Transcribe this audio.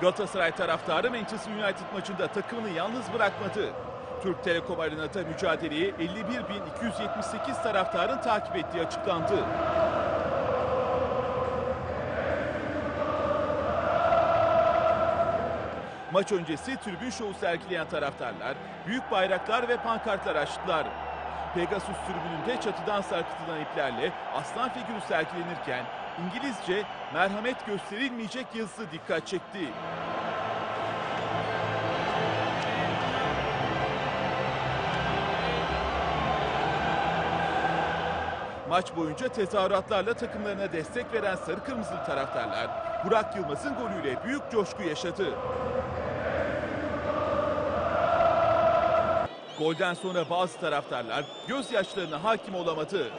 Galatasaray taraftarı Manchester United maçında takımını yalnız bırakmadı. Türk Telekom Arena'da mücadeleyi 51.278 taraftarın takip ettiği açıklandı. Maç öncesi tribün şovu sergileyen taraftarlar büyük bayraklar ve pankartlar açtılar. Pegasus tribününde çatıdan sarkıtılan iplerle aslan figürü sergilenirken İngilizce merhamet gösterilmeyecek yazısı dikkat çekti. Maç boyunca tezahüratlarla takımlarına destek veren sarı kırmızılı taraftarlar Burak Yılmaz'ın golüyle büyük coşku yaşadı. Golden sonra bazı taraftarlar gözyaşlarına hakim olamadı.